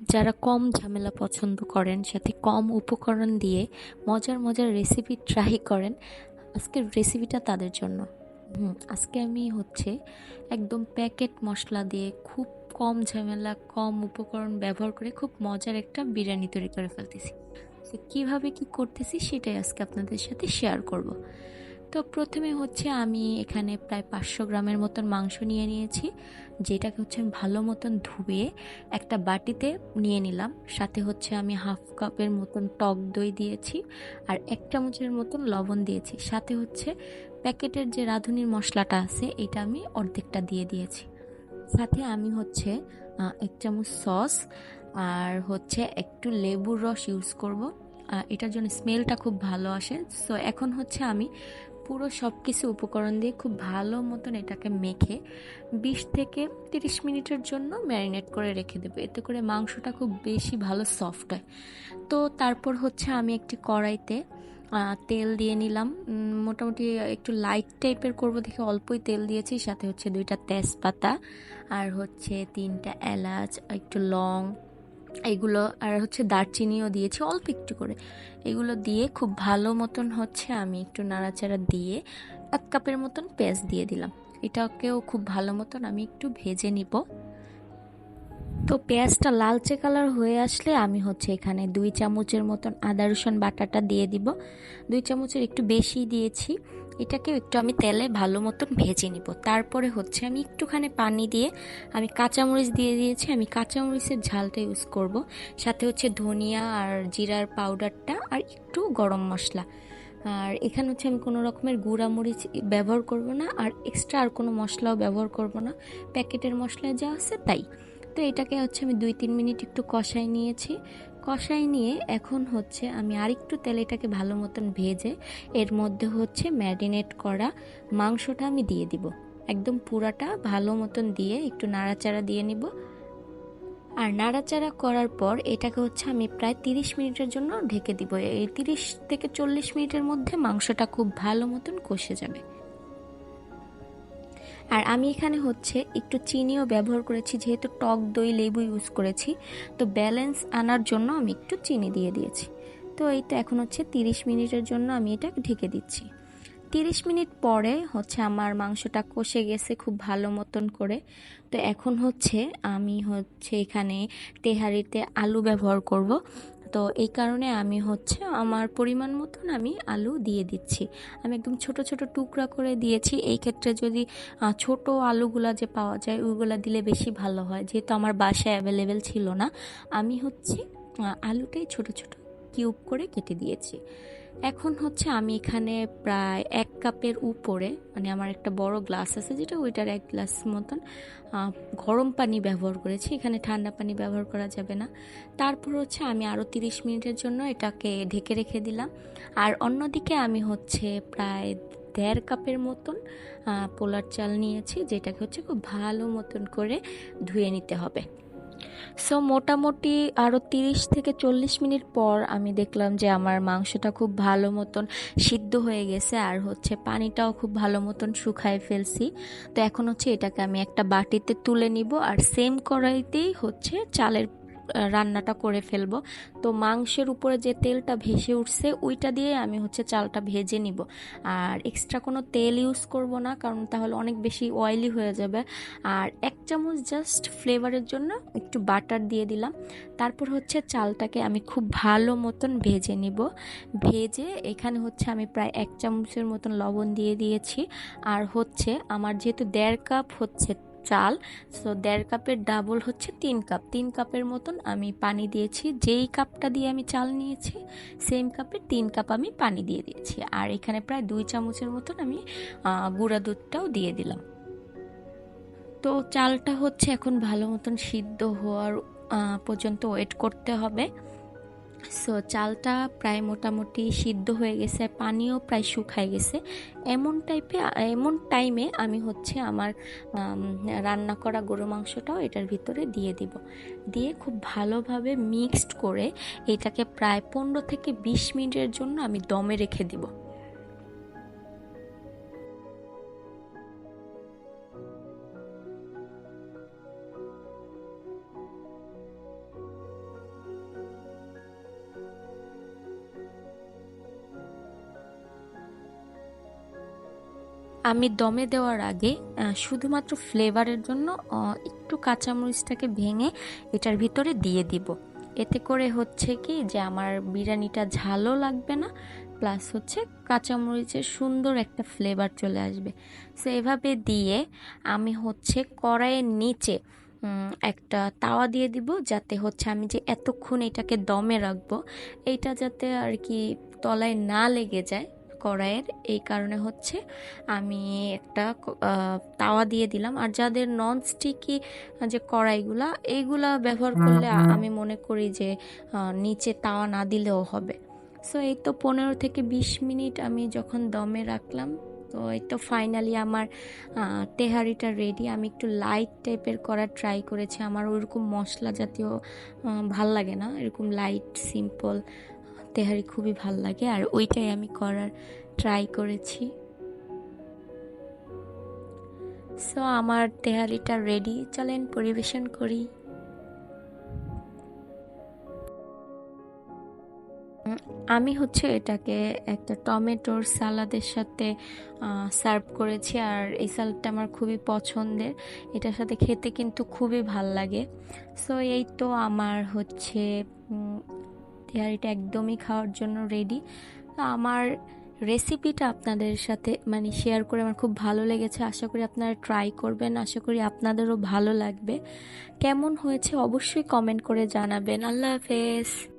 যারা কম ঝামেলা পছন্দ করেন, সাথে কম উপকরণ দিয়ে মজার মজার রেসিপি ট্রাই করেন, আজকের রেসিপিটা তাদের জন্য। হুম, আজকে আমি হচ্ছে একদম প্যাকেট মশলা দিয়ে খুব কম ঝামেলা, কম উপকরণ ব্যবহার করে খুব মজার একটা বিরিয়ানি তৈরি করে ফেলতেছি। তো কীভাবে কি করতেছি সেটাই আজকে আপনাদের সাথে শেয়ার করব। তো প্রথমে হচ্ছে আমি এখানে প্রায় পাঁচশো গ্রামের মতন মাংস নিয়ে নিয়েছি, যেটাকে হচ্ছে আমি ভালো মতন ধুয়ে একটা বাটিতে নিয়ে নিলাম। সাথে হচ্ছে আমি হাফ কাপের মতন টক দই দিয়েছি আর এক চামচের মতন লবণ দিয়েছি। সাথে হচ্ছে প্যাকেটের যে রাঁধুনির মশলাটা আছে, এটা আমি অর্ধেকটা দিয়ে দিয়েছি। সাথে আমি হচ্ছে এক চামচ সস আর হচ্ছে একটু লেবুর রস ইউজ করব। এটার জন্য স্মেলটা খুব ভালো আসে। সো এখন হচ্ছে আমি পুরো সব কিছু উপকরণ দিয়ে খুব ভালো মতন এটাকে মেখে বিশ থেকে তিরিশ মিনিটের জন্য ম্যারিনেট করে রেখে দেবো। এতে করে মাংসটা খুব বেশি ভালো সফট হয়। তো তারপর হচ্ছে আমি একটি কড়াইতে তেল দিয়ে নিলাম। মোটামুটি একটু লাইট টাইপের করব দেখে, অল্পই তেল দিয়েছি, সাথে হচ্ছে দুইটা তেজপাতা আর হচ্ছে তিনটা এলাচ, একটু লং এগুলো আর হচ্ছে দারচিনিও দিয়েছি, অল্প একটু করে। এগুলো দিয়ে খুব ভালো মতন হচ্ছে আমি একটু নাড়াচাড়া দিয়ে এক কাপের মতন পেঁয়াজ দিয়ে দিলাম। এটাকেও খুব ভালো মতন আমি একটু ভেজে নিব। তো পেঁয়াজটা লালচে কালার হয়ে আসলে আমি হচ্ছে এখানে দুই চামচের মতন আদা রসুন বাটাটা দিয়ে দিব। দুই চামচের একটু বেশি দিয়েছি। এটাকেও একটু আমি তেলে ভালো মতন ভেজে নিব। তারপরে হচ্ছে আমি একটুখানি পানি দিয়ে আমি কাঁচামরিচ দিয়ে দিয়েছি। আমি কাঁচামরিচের ঝালটা ইউজ করব। সাথে হচ্ছে ধনিয়া আর জিরার পাউডারটা আর একটু গরম মশলা। আর এখানে হচ্ছে আমি কোনো রকমের গুঁড়া মরিচ ব্যবহার করব না আর এক্সট্রা আর কোনো মশলাও ব্যবহার করব না। প্যাকেটের মশলা যা আছে তাই। তো এটাকে হচ্ছে আমি দুই তিন মিনিট একটু কষাই নিয়েছি। কষাই নিয়ে এখন হচ্ছে আমি আরেকটু তেলে এটাকে ভালো মতন ভেজে এর মধ্যে হচ্ছে ম্যারিনেট করা মাংসটা আমি দিয়ে দিব। একদম পুরাটা ভালো মতন দিয়ে একটু নাড়াচাড়া দিয়ে নিব। আর নাড়াচাড়া করার পর এটাকে হচ্ছে আমি প্রায় তিরিশ মিনিটের জন্য ঢেকে দিব। এই তিরিশ থেকে চল্লিশ মিনিটের মধ্যে মাংসটা খুব ভালো মতন কষে যাবে। আর আমি এখানে হচ্ছে একটু চিনিও ব্যবহার করেছি, যেহেতু টক দই, লেবু ইউজ করেছি। তো ব্যালেন্স আনার জন্য আমি একটু চিনি দিয়ে দিয়েছি। তো এই তো এখন হচ্ছে তিরিশ মিনিটের জন্য আমি এটা ঢেকে দিচ্ছি। তিরিশ মিনিট পরে হচ্ছে আমার মাংসটা কষে গেছে খুব ভালো মতন করে। তো এখন হচ্ছে আমি হচ্ছে এখানে তেহারিতে আলু ব্যবহার করব। তো এই কারণে আমি হচ্ছে আমার পরিমাণ মতন আমি আলু দিয়ে দিচ্ছি। আমি একদম ছোট ছোট টুকরা করে দিয়েছি। এই ক্ষেত্রে যদি ছোট আলুগুলা যে পাওয়া যায়, ওইগুলো দিলে বেশি ভালো হয়। যেহেতু আমার বাসায় অ্যাভেলেবেল ছিল না, আমি হচ্ছে আলুটাই ছোট ছোট কিউব করে কেটে দিয়েছি। এখন হচ্ছে আমি এখানে প্রায় এক কাপের উপরে মানে আমার একটা বড় গ্লাস আছে যেটা ওইটার এক গ্লাস মতন গরম পানি ব্যবহার করেছি। এখানে ঠান্ডা পানি ব্যবহার করা যাবে না। তারপর হচ্ছে আমি আরও তিরিশ মিনিটের জন্য এটাকে ঢেকে রেখে দিলাম। আর অন্যদিকে আমি হচ্ছে প্রায় দেড় কাপের মতন পোলার চাল নিয়েছি, যেটাকে হচ্ছে খুব ভালো মতন করে ধুয়ে নিতে হবে। সো মোটামুটি আরও তিরিশ থেকে চল্লিশ মিনিট পর আমি দেখলাম যে আমার মাংসটা খুব ভালো মতন সিদ্ধ হয়ে গেছে আর হচ্ছে পানিটাও খুব ভালো মতন শুকায় ফেলছি। তো এখন হচ্ছে এটাকে আমি একটা বাটিতে তুলে নিব আর সেম কড়াইতেই হচ্ছে চালের রান্নাটা করে ফেলব। তো মাংসের উপরে যে তেলটা ভেসে উঠছে, ওইটা দিয়ে আমি হচ্ছে চালটা ভেজে নিব। আর এক্সট্রা কোনো তেল ইউজ করব না, কারণ তাহলে অনেক বেশি অয়েলি হয়ে যাবে। আর এক চামচ জাস্ট ফ্লেভারের জন্য একটু বাটার দিয়ে দিলাম। তারপর হচ্ছে চালটাকে আমি খুব ভালো মতন ভেজে নিব। ভেজে এখানে হচ্ছে আমি প্রায় এক চামচের মতন লবণ দিয়ে দিয়েছি। আর হচ্ছে আমার যেহেতু দেড় কাপ হচ্ছে চাল। সো দেড় কাপের ডাবল হচ্ছে তিন কাপ। তিন কাপের মতন আমি পানি দিয়েছি। যেই কাপটা দিয়ে আমি চাল নিয়েছি সেম কাপের তিন কাপ আমি পানি দিয়ে দিয়েছি। আর এখানে প্রায় দুই চামচের মতন আমি গুঁড়া দুধটাও দিয়ে দিলাম। তো, চালটা হচ্ছে এখন ভালো মতন সিদ্ধ হওয়ার পর্যন্ত ওয়েট করতে হবে। সো চালটা প্রায় মোটামুটি সিদ্ধ হয়ে গেছে, পানিও প্রায় শুকায় গেছে। এমন টাইপে এমন টাইমে আমি হচ্ছে আমার রান্না করা গরু মাংসটাও এটার ভিতরে দিয়ে দিব। দিয়ে খুব ভালোভাবে মিক্সড করে এটাকে প্রায় পনেরো থেকে বিশ মিনিটের জন্য আমি দমে রেখে দিব। আমি দমে দেওয়ার আগে শুধুমাত্র ফ্লেভারের জন্য একটু কাঁচামরিচটাকে ভেঙে এটার ভিতরে দিয়ে দিব। এতে করে হচ্ছে কি যে আমার বিরিয়ানিটা ঝালও লাগবে না, প্লাস হচ্ছে কাঁচামরিচের সুন্দর একটা ফ্লেভার চলে আসবে। সো এভাবে দিয়ে আমি হচ্ছে কড়াইয়ের নিচে একটা তাওয়া দিয়ে দিব, যাতে হচ্ছে আমি যে এতক্ষণ এটাকে দমে রাখব, এইটা যাতে আর কি তলায় না লেগে যায়। কড়াইয়ের এই কারণে হচ্ছে আমি একটা তাওয়া দিয়ে দিলাম। আর যাদের নন স্টিকি যে কড়াইগুলা এইগুলা ব্যবহার করলে আমি মনে করি যে নিচে তাওয়া না দিলেও হবে। সো এই তো পনেরো থেকে বিশ মিনিট আমি যখন দমে রাখলাম তো এই তো ফাইনালি আমার তেহারিটা রেডি আমি একটু লাইট টাইপের করার ট্রাই করেছি। আমার ওইরকম মশলা জাতীয় ভালো লাগে না। এরকম লাইট সিম্পল তেহারি খুবই ভালো লাগে, আর ওইটাই আমি করার ট্রাই করেছি। সো আমার তেহারিটা রেডি চলেন পরিবেশন করি। আমি হচ্ছে এটাকে একটা টমেটোর সালাদের সাথে সার্ভ করেছি, আর এই সালাদটা আমার খুবই পছন্দের। এটার সাথে খেতে কিন্তু খুবই ভালো লাগে। সো এই তো আমার হচ্ছে তেহারিটা একদমই খাওয়ার জন্য রেডি তো আমার রেসিপিটা আপনাদের সাথে মানে শেয়ার করে আমার খুব ভালো লেগেছে। আশা করি আপনারা ট্রাই করবেন। আশা করি আপনাদেরও ভালো লাগবে। কেমন হয়েছে অবশ্যই কমেন্ট করে জানাবেন। আল্লাহ হাফেজ।